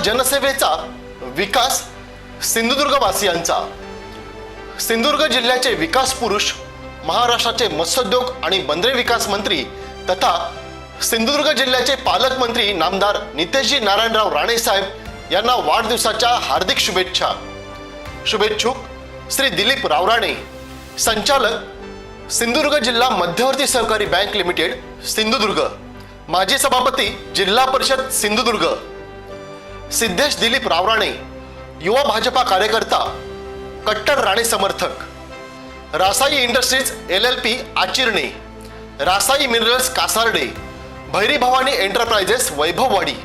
जनसेवेचा विकास सिंधुदुर्गवासियांचा. सिंधुदुर्ग जिल्ह्याचे विकास पुरुष महाराष्ट्राचे मत्स्योद्योग आणि बंदरे विकास मंत्री तथा सिंधुदुर्ग जिल्ह्याचे पालकमंत्री नामदार नितेशजी नारायणराव राणेसाहेब यांना वाढदिवसाच्या हार्दिक शुभेच्छा. शुभेच्छुक श्री दिलीप रावराणे संचालक सिंधुदुर्ग जिल्हा मध्यवर्ती सहकारी बँक लिमिटेड सिंधुदुर्ग. माजी सभापती जिल्हा परिषद सिंधुदुर्ग. सिद्धेश दिलीप रावराणे युवा भाजपा कार्यकर्ता कट्टर राणे समर्थक. Rasai industries L L P Achirne Rasai minerals Kasarde Bhairi Bhavani enterprises Vaibhavwadi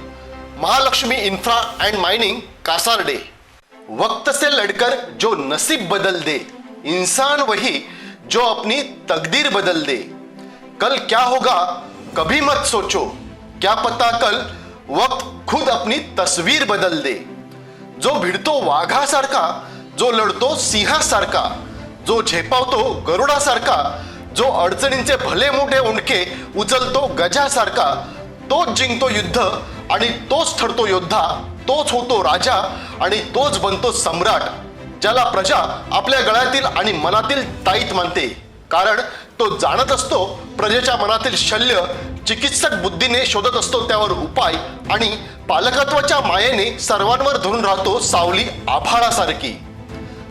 Mahalakshmi infra and mining Kasarde. वक्त से लड़कर जो नसीब बदल दे इंसान वही जो अपनी तकदीर बदल दे. कल क्या होगा कभी मत सोचो. क्या पता कल वक्त खुद अपनी तस्वीर बदल दे। जो भिडतो वाघासारखा जो लढतो सिंहासारखा जो झेपावतो गरुडासारखा जो अडचणींचे भले मोठे उंडके उचलतो गजासारखा तोच जिंकतो युद्ध आणि तोच ठरतो योद्धा तोच होतो राजा आणि तोच बनतो सम्राट ज्याला प्रजा आपल्या गळ्यातील आणि मनातील ताईत मानते. कारण तो जाणत असतो प्रजेच्या मनातील शल्य चिकित्सक बुद्धीने शोधत असतो त्यावर उपाय आणि पालकत्वाच्या मायेने सर्वांवर धरून राहतो सावली आभाळासारखी.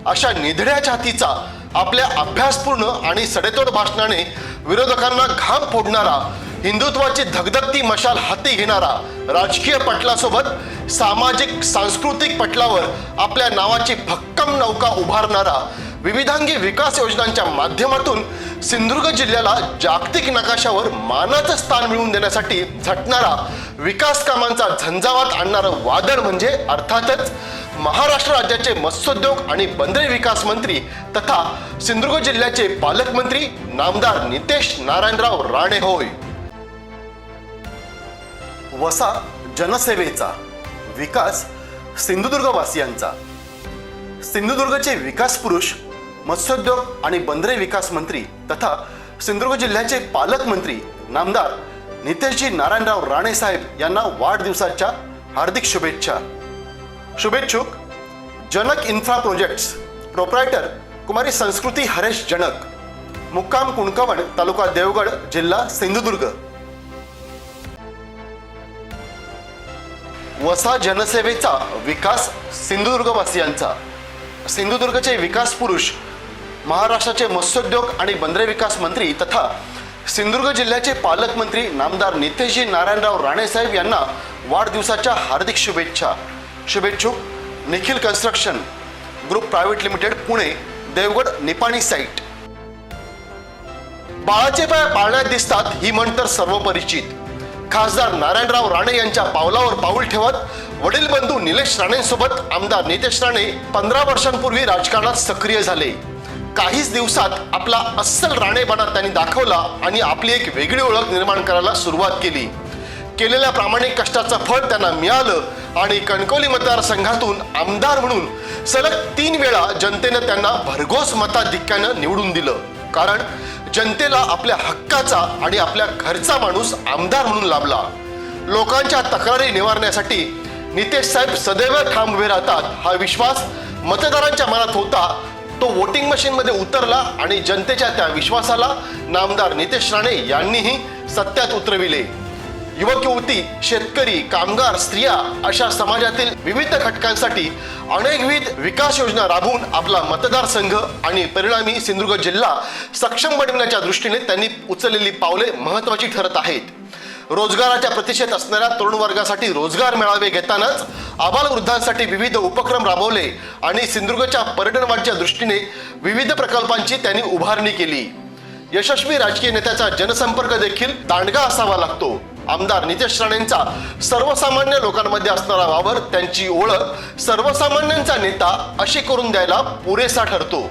अशा निधड्या छातीचा आपल्या अभ्यासपूर्ण आणि सडेतोड भाषणाने विरोधकांना घाम फोडणारा हिंदुत्वाची धगधगती मशाल हाती घेणारा राजकीय पटलासोबत सामाजिक सांस्कृतिक पटलावर आपल्या नावाची भक्कम नौका उभारणारा विविधांगी विकास योजनांच्या माध्यमातून सिंधुदुर्ग जिल्ह्याला जागतिक नकाशावर मानाचं स्थान मिळवून देण्यासाठी झटणारा विकास कामांचा झंझावात आणणारं वादळ म्हणजे अर्थातच महाराष्ट्र राज्याचे मत्स्योद्योग आणि बंदरे विकास मंत्री तथा सिंधुदुर्ग जिल्ह्याचे पालकमंत्री नामदार नितेश नारायणराव राणे होय. वसा जनसेवेचा विकास सिंधुदुर्गवासियांचा. सिंधुदुर्गचे विकास पुरुष मत्स्योद्योग आणि बंदरे विकास मंत्री तथा सिंधुदुर्ग जिल्ह्याचे पालकमंत्री नामदार नितेशजी नारायणराव राणे साहेब यांना वाढदिवसाच्या हार्दिक शुभेच्छा. शुभेच्छुक Janak infra projects proprietor Kumari Sanskriti Haresh Janak मुक्काम कुणकवण तालुका देवगड जिल्हा सिंधुदुर्ग. वसा जनसेवेचा विकास सिंधुदुर्गवासियांचा. सिंधुदुर्गचे विकास पुरुष महाराष्ट्राचे मत्स्योद्योग आणि बंदरे विकास मंत्री तथा सिंधुदुर्ग जिल्ह्याचे पालकमंत्री नामदार नितेशजी नारायणराव राणेसाहेब यांना वाढदिवसाच्या हार्दिक शुभेच्छा. शुभेच्छुक Nikhil construction group private limited Pune Devgad Nipani site. बाळाचे पाय पाळण्यात दिसतात ही म्हण तर सर्वपरिचित. खासदार नारायणराव राणे यांच्या पावलावर पाऊल ठेवत वडील बंधू निलेश राणेंसोबत आमदार नितेश राणे पंधरा वर्षांपूर्वी राजकारणात सक्रिय झाले. काहीच दिवसात आपला अस्सल राणेपणा त्यांनी दाखवला आणि आपली एक वेगळी ओळख निर्माण करायला सुरुवात केली. केलेल्या प्रामाणिक कष्टाचं फळ त्यांना मिळालं आणि कणकवली मतदारसंघातून आमदार म्हणून सलग तीन वेळा जनतेनं त्यांना भरघोस मताधिक्यानं निवडून दिलं. कारण जनतेला आपल्या हक्काचा आणि आपल्या घरचा माणूस आमदार म्हणून लाभला. लोकांच्या तक्रारी निवारण्यासाठी नितेश साहेब सदैव ठाम उभे राहतात हा विश्वास मतदारांच्या मनात होता तो वोटिंग मशीनमध्ये उतरला आणि जनतेच्या त्या विश्वासाला नामदार नितेश राणे यांनीही सत्यात उतरविले. युवक युवती शेतकरी कामगार स्त्रिया अशा समाजातील विविध घटकांसाठी अनेकविध विकास योजना राबवून आपला मतदारसंघ आणि परिणामी सिंधुदुर्ग जिल्हा सक्षम बनविण्याच्या दृष्टीने त्यांनी उचललेली पावले महत्वाची ठरत आहेत. रोजगाराच्या प्रतीक्षेत असणाऱ्या तरुण वर्गासाठी रोजगार मेळावे घेतानाच आबालवृद्धांसाठी विविध उपक्रम राबवले आणि सिंधुदुर्गच्या पर्यटनवाढच्या दृष्टीने विविध प्रकल्पांची त्यांनी उभारणी केली. यशस्वी राजकीय नेत्याचा जनसंपर्क देखील दांडगा असावा लागतो. आमदार नितेश राणेंचा सर्वसामान्य लोकांमध्ये असणारा वावर त्यांची ओळख सर्वसामान्यांचा नेता अशी करून द्यायला पुरेसा ठरतो.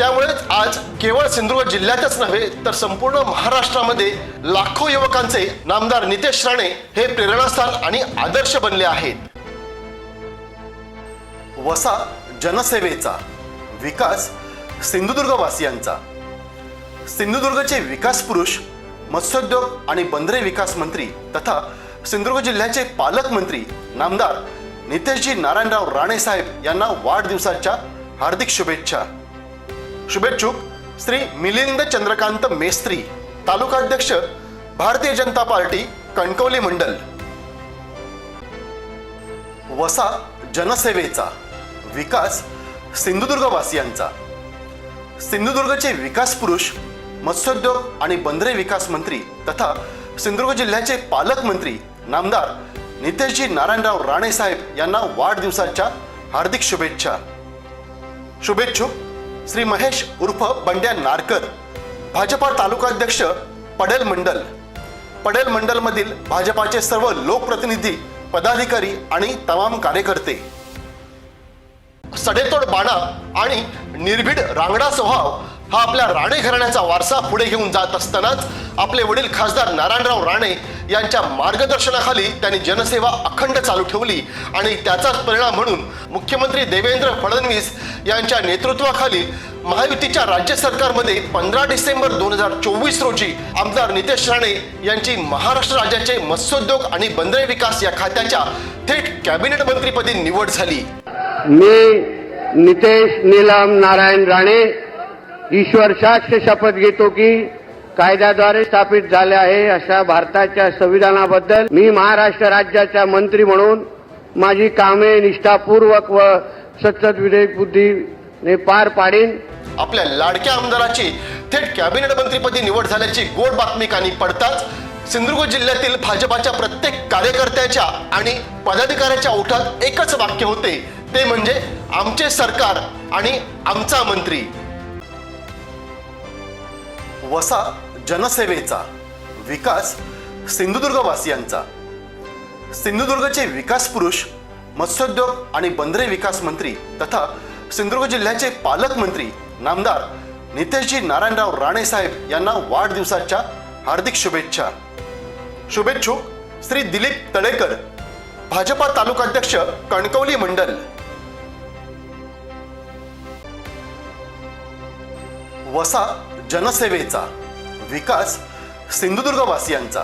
त्यामुळेच आज केवळ सिंधुदुर्ग जिल्ह्यातच नव्हे तर संपूर्ण महाराष्ट्रामध्ये लाखो युवकांचे नामदार नितेश राणे हे प्रेरणास्थान आणि आदर्श बनले आहेत. वसा जनसेवेचा विकास सिंधुदुर्गवासियांचा. सिंधुदुर्गचे विकास पुरुष मत्स्योद्योग आणि बंदरे विकास मंत्री तथा सिंधुदुर्ग जिल्ह्याचे पालकमंत्री नामदार नितेशजी नारायणराव राणे साहेब यांना वाढदिवसाच्या हार्दिक शुभेच्छा. शुभेच्छुक श्री मिलिंद चंद्रकांत मेस्त्री तालुकाध्यक्ष भारतीय जनता पार्टी कणकवली मंडल. वसा जनसेवेचा विकास सिंधुदुर्गवासियांचा. सिंधुदुर्गचे विकास पुरुष मत्स्योद्योग आणि बंदरे विकास मंत्री तथा सिंधुदुर्ग जिल्ह्याचे पालकमंत्री नामदार नितेशजी नारायणराव राणे साहेब यांना वाढदिवसाच्या हार्दिक शुभेच्छा. शुभेच्छुक श्री महेश उर्फ बंड्या नारकर भाजपा तालुकाध्यक्ष पडेल मंडल. पडेल मंडलमधील भाजपाचे सर्व लोकप्रतिनिधी पदाधिकारी आणि तमाम कार्यकर्ते. सडेतोड बाणा आणि निर्भीड रांगडा स्वभाव हा आपल्या राणे घराण्याचा वारसा पुढे घेऊन जात असतानाच आपले वडील खासदार नारायणराव राणे यांच्या मार्गदर्शनाखाली त्यांनी जनसेवा अखंड चालू ठेवली आणि त्याचाच परिणाम म्हणून मुख्यमंत्री देवेंद्र फडणवीस यांच्या नेतृत्वाखाली महायुतीच्या राज्य सरकारमध्ये पंधरा डिसेंबर दोन हजार चोवीस रोजी आमदार नितेश राणे यांची महाराष्ट्र राज्याचे मत्स्योद्योग आणि बंदरे विकास या खात्याच्या थेट कॅबिनेट मंत्रीपदी निवड झाली. मी नितेश नीलम नारायण राणे ईश्वर साक्ष शपथ घेतो की कायद्याद्वारे स्थापित झाले आहे अशा भारताच्या संविधानाबद्दल मी महाराष्ट्र राज्याचा मंत्री म्हणून माझी कामे निष्ठापूर्वक व सतत विवेक बुद्धीने पार पाडीन. आपल्या लाडक्या आमदाराची थेट कॅबिनेट मंत्रीपदी निवड झाल्याची गोड बातमी कानी पडताच सिंधुदुर्ग जिल्ह्यातील भाजपाच्या प्रत्येक कार्यकर्त्याच्या आणि पदाधिकाऱ्याच्या ओठात एकच वाक्य होते. ते म्हणजे आमचे सरकार आणि आमचा मंत्री. वसा जनसेवेचा विकास सिंधुदुर्गवासियांचा. सिंधुदुर्गचे विकास पुरुष मत्स्योद्योग आणि बंदरे विकास मंत्री तथा सिंधुदुर्ग जिल्ह्याचे पालकमंत्री नामदार नितेशजी नारायणराव राणे साहेब यांना वाढदिवसाच्या हार्दिक शुभेच्छा. शुभेच्छुक श्री दिलीप तळेकर भाजपा तालुकाध्यक्ष कणकवली मंडल. वसा जनसेवेचा विकास सिंधुदुर्गवासियांचा.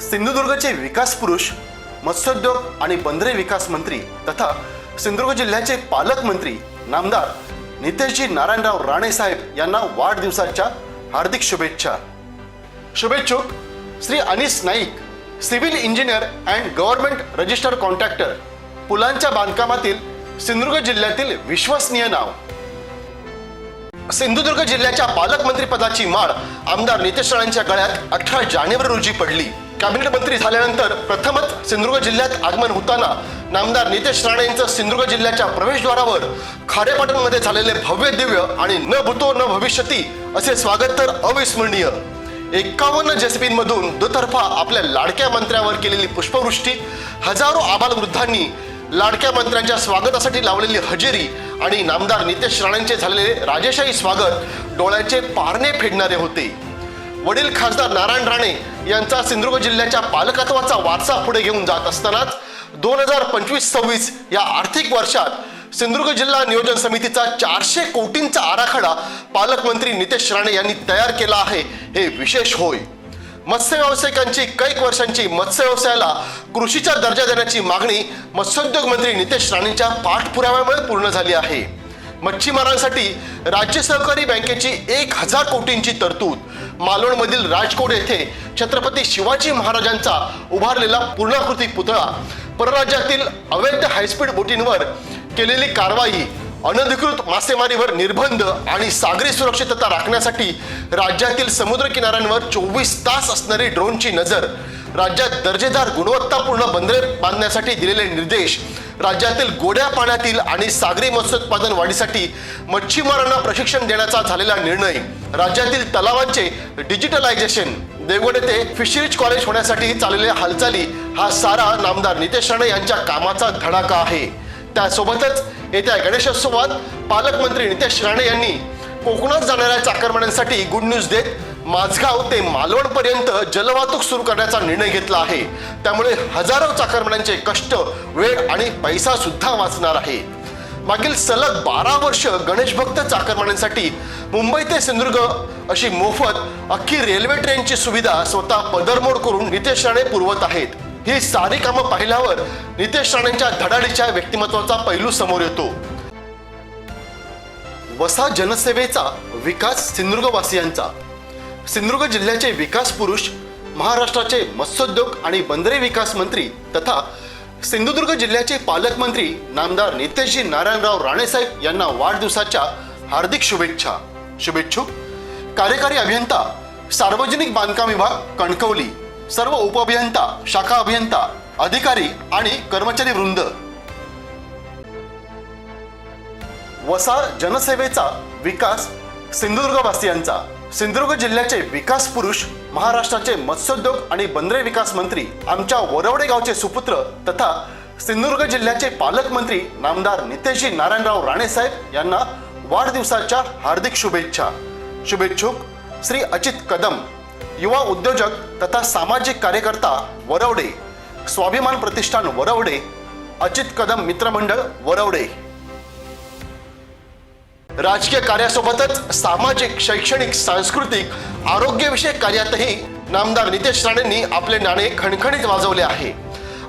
सिंधुदुर्गचे विकास पुरुष मत्स्योद्योग आणि बंदरे विकास मंत्री तथा सिंधुदुर्ग जिल्ह्याचे पालकमंत्री नामदार नितेशजी नारायणराव राणेसाहेब यांना वाढदिवसाच्या हार्दिक शुभेच्छा. शुभेच्छुक Shri Anis Naik civil engineer and government registered contractor पुलांच्या बांधकामातील सिंधुदुर्ग जिल्ह्यातील विश्वसनीय नाव. सिंधुदुर्ग जिल्ह्याच्या पालकमंत्री पदाची माळ आमदार नितेश राणेंच्या गळ्यात अठरा जानेवारी रोजी पडली. कॅबिनेट मंत्री झाल्यानंतर प्रथमच सिंधुदुर्ग जिल्ह्यात आगमन होताना नामदार नितेश राणे यांचं सिंधुदुर्ग जिल्ह्याच्या प्रवेशद्वारावर खारेपाटणमध्ये झालेले भव्य दिव्य आणि न भूतो न भविष्यती असे स्वागत तर अविस्मरणीय. एकावन्न जेसीबींमधून दुतर्फा आपल्या लाडक्या मंत्र्यावर केलेली पुष्पवृष्टी हजारो आबालवृद्धांनी लाडक्या मंत्र्यांच्या स्वागतासाठी लावलेली हजेरी आणि नामदार नितेश राणेंचे झालेले राजेशाही स्वागत डोळ्याचे पारणे फेडणारे होते. वडील खासदार नारायण राणे यांचा सिंधुदुर्ग जिल्ह्याच्या पालकत्वाचा वारसा पुढे घेऊन जात असतानाच दोन हजार पंचवीस सव्वीस या आर्थिक वर्षात सिंधुदुर्ग जिल्हा नियोजन समितीचा चारशे कोटींचा आराखडा पालकमंत्री नितेश राणे यांनी तयार केला आहे. हे विशेष होय. मत्स्य व्यावसायिकांची कैक वर्षांची मत्स्य व्यवसायाला कृषीचा दर्जा देण्याची मागणी मत्स्योद्योग मंत्री नितेश राणेंच्या पाठपुराव्यामुळे पूर्ण झाली आहे. मच्छीमारांसाठी राज्य सहकारी बँकेची एक हजार कोटींची तरतूद. मालवणमधील राजकोट येथे छत्रपती शिवाजी महाराजांचा उभारलेला पूर्णाकृती पुतळा. परराज्यातील अवैध हायस्पीड बोटींवर केलेली कारवाई अनधिकृत मासेमारीवर निर्बंध आणि सागरी सुरक्षितता राखण्यासाठी राज्यातील समुद्र किनाऱ्यांवर चोवीस तास असणारी ड्रोनची नजर राज्यात दर्जेदार गुणवत्तापूर्ण बंदरे बांधण्यासाठी दिलेले निर्देश राज्यातील गोड्या पाण्यातील आणि सागरी मत्स्योत्पादन वाढीसाठी मच्छीमारांना प्रशिक्षण देण्याचा झालेला निर्णय राज्यातील तलावांचे डिजिटलायझेशन देवगड येथे फिशरीज कॉलेज होण्यासाठी चाललेल्या हालचाली हा सारा नामदार नितेश राणे यांच्या कामाचा धडाका आहे. त्यासोबतच येत्या गणेशोत्सवात पालकमंत्री नितेश राणे यांनी कोकणात जाणाऱ्या चाकरमान्यांसाठी गुड न्यूज देत माझगाव ते मालवण पर्यंत जलवाहतूक सुरू करण्याचा निर्णय घेतला आहे. त्यामुळे हजारो चाकरमान्यांचे कष्ट वेळ आणि पैसा सुद्धा वाचणार आहे. मागील सलग बारा वर्ष गणेश भक्त चाकरमान्यांसाठी मुंबई ते सिंधुदुर्ग अशी मोफत अख्खी रेल्वे ट्रेनची सुविधा स्वतः पदरमोड करून नितेश राणे पुरवत आहेत. ही सारी कामं पाहिल्यावर नितेश राणेंच्या धडाडीच्या व्यक्तिमत्वाचा पैलू समोर येतो. वसा जनसेवेचा विकास सिंधुदुर्गवासियांचा. सिंधुदुर्ग जिल्ह्याचे विकास पुरुष महाराष्ट्राचे मत्स्योद्योग आणि बंदरे विकास मंत्री तथा सिंधुदुर्ग जिल्ह्याचे पालकमंत्री नामदार नितेशजी नारायणराव राणेसाहेब यांना वाढदिवसाच्या हार्दिक शुभेच्छा. शुभेच्छुक. कार्यकारी अभियंता सार्वजनिक बांधकाम विभाग कणकवली. सर्व उपअभियंता शाखा अभियंता अधिकारी आणि कर्मचारी वृंद. वसा जनसेवेचा विकास सिंधुदुर्गवासियांचा. सिंधुदुर्ग जिल्ह्याचे विकास पुरुष महाराष्ट्राचे मत्स्योद्योग आणि बंदरे विकास मंत्री आमच्या वरवडे गावचे सुपुत्र तथा सिंधुदुर्ग जिल्ह्याचे पालकमंत्री नामदार नितेशजी नारायणराव राणेसाहेब यांना वाढदिवसाच्या हार्दिक शुभेच्छा. शुभेच्छुक श्री अचित कदम युवा उद्योजक तथा सामाजिक कार्यकर्ता वरवडे स्वाभिमान प्रतिष्ठान वरवडे अचित कदम मित्रमंडळ वरवडे. राजकीय कार्यासोबतच सामाजिक शैक्षणिक सांस्कृतिक आरोग्यविषयक कार्यातही नामदार नितेश राणेंनी आपले नाणे खणखणीत वाजवले आहे.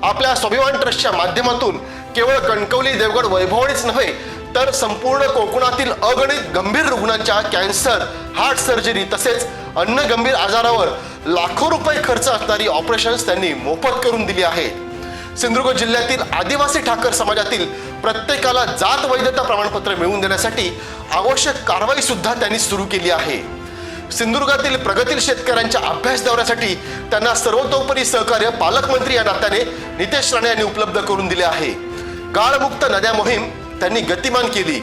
आपल्या स्वाभिमान ट्रस्टच्या माध्यमातून केवळ कणकवली देवगड वैभवणीच नव्हे तर संपूर्ण कोकणातील अगणित गंभीर रुग्णांच्या कॅन्सर हार्ट सर्जरी तसेच अन्य गंभीर आजारावर लाखो रुपये खर्च असणारी ऑपरेशन्स त्यांनी मोफत करून दिली आहेत. सिंधुदुर्ग जिल्ह्यातील आदिवासी ठाकर समाजातील प्रत्येकाला जात वैधता प्रमाणपत्र मिळवून देण्यासाठी आवश्यक कारवाई सुद्धा त्यांनी सुरू केली आहे. सिंधुदुर्गातील प्रगतील शेतकऱ्यांच्या अभ्यास दौऱ्यासाठी त्यांना सर्वतोपरी सहकार्य पालकमंत्री या नात्याने नितेश राणे यांनी उपलब्ध करून दिले आहे. गाळमुक्त नद्या मोहीम त्यांनी गतिमान केली.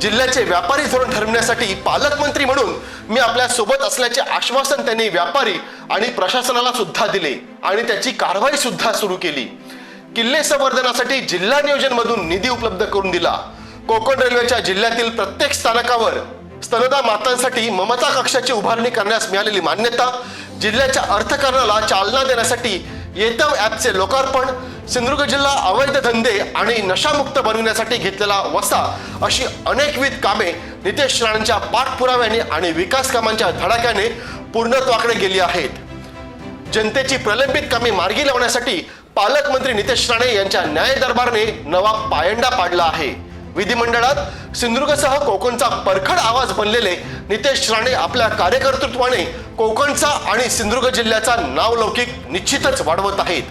जिल्ह्याचे व्यापारी धोरण ठरवण्यासाठी पालकमंत्री म्हणून मी आपल्यासोबत असल्याचे आश्वासन त्यांनी व्यापारी आणि प्रशासनाला सुद्धा दिले आणि त्याची कारवाई सुद्धा सुरू केली. किल्ले संवर्धनासाठी जिल्हा नियोजन मधून निधी उपलब्ध करून दिला. कोकण रेल्वेच्या जिल्ह्यातील प्रत्येक स्थानकावर स्तनदा मातांसाठी ममता कक्षाची उभारणी करण्यास मिळालेली मान्यता जिल्ह्याच्या अर्थकारणाला चालना देण्यासाठी येतव ॲपचे लोकार्पण सिंधुदुर्ग जिल्हा अवैध धंदे आणि नशामुक्त बनविण्यासाठी घेतलेला वसा अशी अनेकविध कामे नितेश राणेंच्या पाठपुराव्याने आणि विकास कामांच्या धडाक्याने पूर्णत्वाकडे गेली आहेत. जनतेची प्रलंबित कामे मार्गी लावण्यासाठी पालकमंत्री नितेश राणे यांच्या न्याय दरबारने नवा पायंडा पाडला आहे. विधिमंडळात सिंधुदुर्गसह कोकणचा परखड आवाज बनलेले नितेश राणे आपल्या कार्यकर्तृत्वाने कोकणचा आणि सिंधुदुर्ग जिल्ह्याचा नावलौकिक निश्चितच वाढवत आहेत.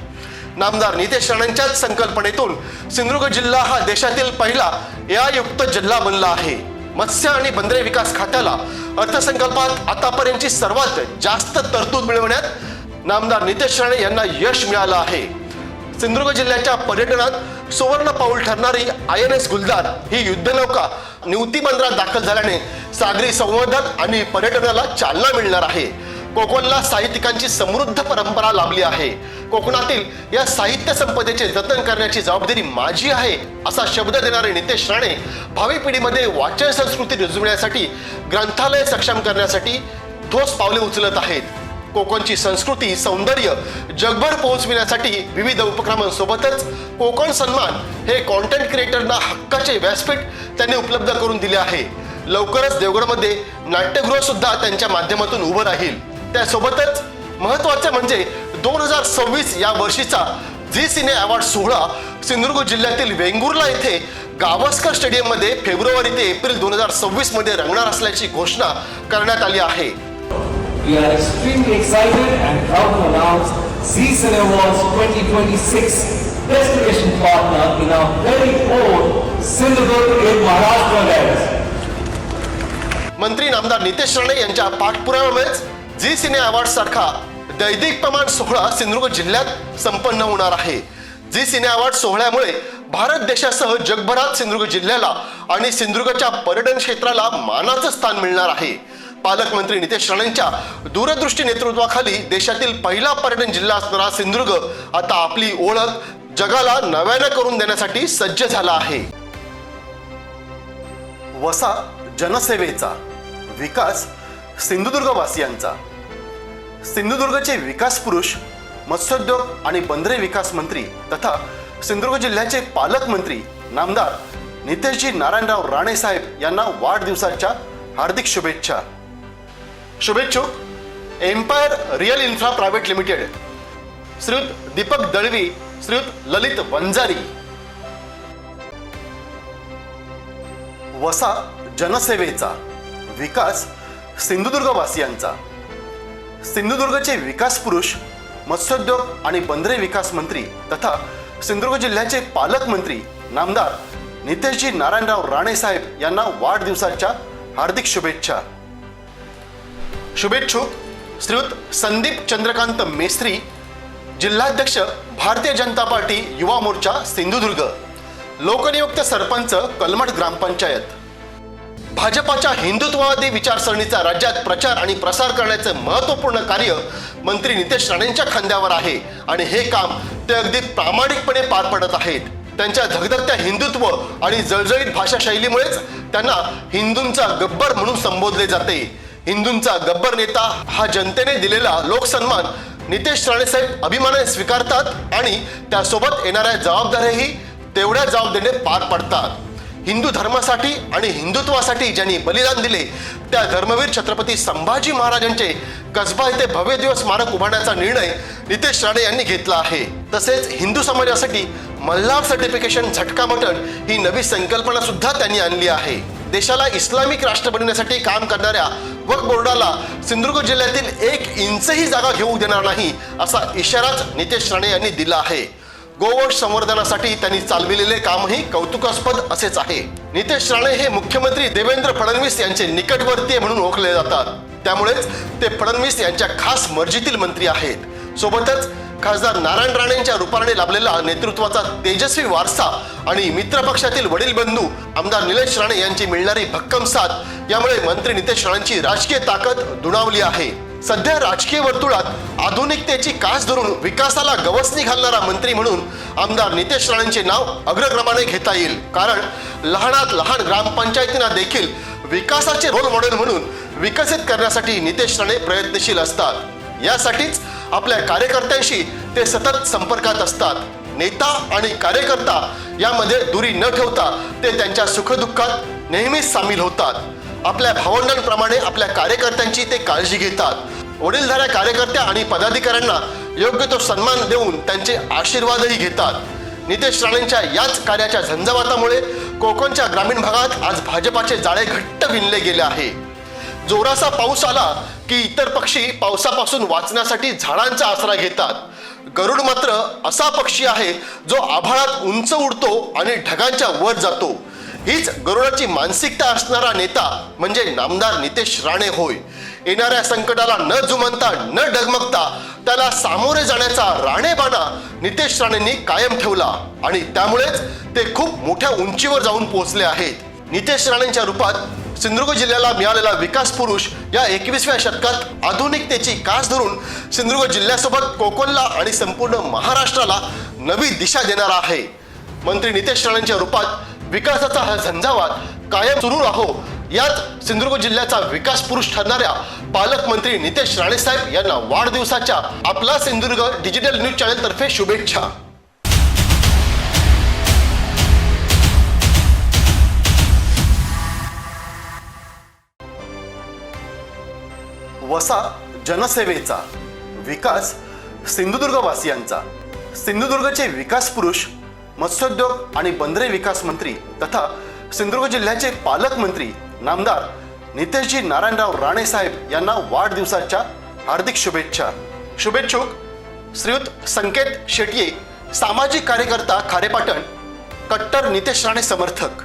नामदार नितेश राणेंच्याच संकल्पनेतून सिंधुदुर्ग जिल्हा हा देशातील पहिला या युक्त जिल्हा बनला आहे. मत्स्य आणि बंदरे विकास खात्याला अर्थसंकल्पात आतापर्यंतची सर्वात जास्त तरतूद मिळवण्यात नामदार नितेश राणे यांना यश मिळालं आहे. सिंधुदुर्ग जिल्ह्याच्या पर्यटनात सुवर्ण पाऊल ठरणारी आय एन एस गुलदार ही युद्धनौका निवती बंदरात दाखल झाल्याने सागरी संवर्धन आणि पर्यटनाला चालना मिळणार आहे. कोकणला साहित्यिकांची समृद्ध परंपरा लाभली आहे. कोकणातील या साहित्य संपदेचे जतन करण्याची जबाबदारी माझी आहे असा शब्द देणारे नितेश राणे भावी पिढीमध्ये वाचन संस्कृती रुजविण्यासाठी ग्रंथालय सक्षम करण्यासाठी ठोस पावले उचलत आहेत. कोकणची संस्कृती सौंदर्य जगभर पोहोचविण्यासाठी विविध उपक्रमांसोबतच कोकण सन्मान हे कॉन्टेंट क्रिएटरना हक्काचे व्यासपीठ त्यांनी उपलब्ध करून दिले आहे. लवकरच देवगडमध्ये नाट्यगृह सुद्धा त्यांच्या माध्यमातून उभं राहील. त्यासोबतच महत्त्वाचे म्हणजे दोन हजार सव्वीस या वर्षीचा झी सिने अवॉर्ड सोहळा सिंधुदुर्ग जिल्ह्यातील वेंगुर्ला येथे गावस्कर स्टेडियममध्ये फेब्रुवारी ते एप्रिल दोन हजार सव्वीसमध्ये रंगणार असल्याची घोषणा करण्यात आली आहे We are extremely excited and proud to announce Zee Cine Awards 2026 destination partner in our very own Sindhudurg in Maharashtra lands. मंत्री नामदार नितेश राणे यांच्या पाठपुराव्यामुळेच झी सिने अवॉर्ड सारखा दैदिक प्रमाण सोहळा सिंधुदुर्ग जिल्ह्यात संपन्न होणार आहे. झी सिने अवॉर्ड सोहळ्यामुळे भारत देशासह जगभरात सिंधुदुर्ग जिल्ह्याला आणि सिंधुदुर्गच्या पर्यटन क्षेत्राला मानाचं स्थान मिळणार आहे. पालकमंत्री नितेश राणेंच्या दूरदृष्टी नेतृत्वाखाली देशातील पहिला पर्यटन जिल्हा असणारा सिंधुदुर्ग आता आपली ओळख जगाला नव्यानं करून देण्यासाठी सज्ज झाला आहे. वसा जनसेवेचा विकास सिंधुदुर्गवासियांचा. सिंधुदुर्गचे विकास पुरुष मत्स्योद्योग आणि बंदरे विकास मंत्री तथा सिंधुदुर्ग जिल्ह्याचे पालकमंत्री नामदार नितेशजी नारायणराव राणे साहेब यांना वाढदिवसाच्या हार्दिक शुभेच्छा. शुभेच्छुक empire real infra private limited Shriyut Deepak Dalvi Shriyut Lalit Vanjari. वसा जनसेवेचा विकास सिंधुदुर्गवासियांचा. सिंधुदुर्गचे विकास पुरुष मत्स्योद्योग आणि बंदरे विकास मंत्री तथा सिंधुदुर्ग जिल्ह्याचे पालकमंत्री नामदार नितेशजी नारायणराव राणे साहेब यांना वाढदिवसाच्या हार्दिक शुभेच्छा. शुभेच्छुक श्रीयुत संदीप चंद्रकांत मेस्त्री जिल्हाध्यक्ष भारतीय जनता पार्टी युवा मोर्चा सिंधुदुर्ग लोकनियुक्त सरपंच कलमठ ग्रामपंचायत. भाजपाच्या हिंदुत्ववादी विचारसरणीचा राज्यात प्रचार आणि प्रसार करण्याचं महत्त्वपूर्ण कार्य मंत्री नितेश राणेंच्या खांद्यावर आहे. आणि हे काम ते अगदी प्रामाणिकपणे पार पडत आहेत. त्यांच्या धगधगत्या हिंदुत्व आणि जळजळीत भाषा शैलीमुळेच त्यांना हिंदूंचा गब्बर म्हणून संबोधले जाते. हिंदूंचा गब्बर नेता हा जनतेने दिलेला लोकसन्मान नितेश राणे साहेब अभिमानाने स्वीकारतात आणि त्यासोबत येणाऱ्या जबाबदाऱ्याही तेवढ्या जबाबदारीने पार पडतात. हिंदू धर्मासाठी आणि हिंदुत्वासाठी ज्यांनी बलिदान दिले त्या धर्मवीर छत्रपती संभाजी महाराजांचे कसबा येथे भव्य दिवस स्मारक उभारण्याचा निर्णय नितेश राणे यांनी घेतला आहे. तसेच हिंदू समाजासाठी मल्हार सर्टिफिकेशन झटका मटण ही नवी संकल्पना सुद्धा त्यांनी आणली आहे. देशाला इस्लामिक राष्ट्र बनवण्यासाठी काम करणाऱ्या वक्फ बोर्डाला सिंधुदुर्ग जिल्ह्यातील एक इंचही जागा घेऊ देणार नाही असा इशाराच नितेश राणे यांनी दिला आहे. गोवंश संवर्धनासाठी त्यांनी चालविलेले कामही कौतुकास्पद असेच आहे. नितेश राणे हे मुख्यमंत्री देवेंद्र फडणवीस यांचे निकटवर्तीय म्हणून ओळखले जातात. त्यामुळेच ते फडणवीस यांच्या खास मर्जीतील मंत्री आहेत. सोबतच खासदार नारायण राणेंच्या रूपाने लाभलेला नेतृत्वाचा तेजस्वी वारसा आणि मित्रपक्षातील वडील बंधू आमदार निलेश राणे यांची मिळणारी भक्कम साथ यामुळे मंत्री नितेश राणेंची राजकीय ताकद दुणावली आहे. सध्या राजकीय वर्तुळात आधुनिकतेची कास धरून विकासाला गवसणी घालणारा मंत्री म्हणून आमदार नितेश राणेंचे नाव अग्रक्रमाने घेता येईल. कारण लहानात लहान ग्रामपंचायतींना देखील विकासाचे रोल मॉडेल म्हणून विकसित करण्यासाठी नितेश राणे प्रयत्नशील असतात. यासाठीच आपल्या कार्यकर्त्यांशी ते सतत संपर्कात असतात. नेता आणि कार्यकर्ता यामध्ये दुरी न ठेवता ते त्यांच्या सुखदुःखात नेहमीच सामील होतात. आपल्या भावंडांप्रमाणे आपल्या कार्यकर्त्यांची ते काळजी घेतात. वडीलधाऱ्या कार्यकर्त्या आणि पदाधिकाऱ्यांना योग्य तो सन्मान देऊन त्यांचे आशीर्वादही घेतात. नितेश राणेंच्या याच कार्याच्या झंझावातामुळे कोकणच्या ग्रामीण भागात आज भाजपाचे जाळे घट्ट विणले गेले आहे. जोराचा पाऊस आला की इतर पक्षी पावसापासून वाचण्यासाठी झाडांचा आसरा घेतात. गरुड मात्र असा पक्षी आहे जो आभाळात उंच उडतो आणि ढगांच्या वर जातो. हीच गरुडाची मानसिकता असणारा नेता म्हणजे नामदार नितेश राणे होय. येणाऱ्या संकटाला न जुमंता न डगमगता त्याला सामोरे जाण्याचा राणेबाणा नितेश राणेंनी कायम ठेवला. आणि त्यामुळेच ते खूप मोठ्या उंचीवर जाऊन पोहोचले आहेत. नितेश राणेंच्या रूपात सिंधुदुर्ग जिल्ह्याला मिळालेला विकास पुरुष या एकवीसव्या शतकात आधुनिकतेची कास धरून सिंधुदुर्ग जिल्ह्यासोबत कोकणला आणि संपूर्ण महाराष्ट्राला नवी दिशा देणारा आहे. मंत्री नितेश राणेंच्या रूपात विकासाचा हा झंझावात कायम सुरू राहो. यात सिंधुदुर्ग जिल्ह्याचा विकास पुरुष ठरणाऱ्या पालकमंत्री नितेश राणेसाहेब यांना वाढदिवसाच्या आपला सिंधुदुर्ग डिजिटल न्यूज चॅनल तर्फे शुभेच्छा. वसा जनसेवेचा विकास सिंधुदुर्गवासियांचा. सिंधुदुर्गचे विकास पुरुष मत्स्योद्योग आणि बंदरे विकास मंत्री तथा सिंधुदुर्ग जिल्ह्याचे पालकमंत्री नामदार नितेशजी नारायणराव राणे साहेब यांना वाढदिवसाच्या हार्दिक शुभेच्छा. शुभेच्छुक श्रीयुत संकेत शेटये सामाजिक कार्यकर्ता खारेपाटण कट्टर नितेश राणे समर्थक.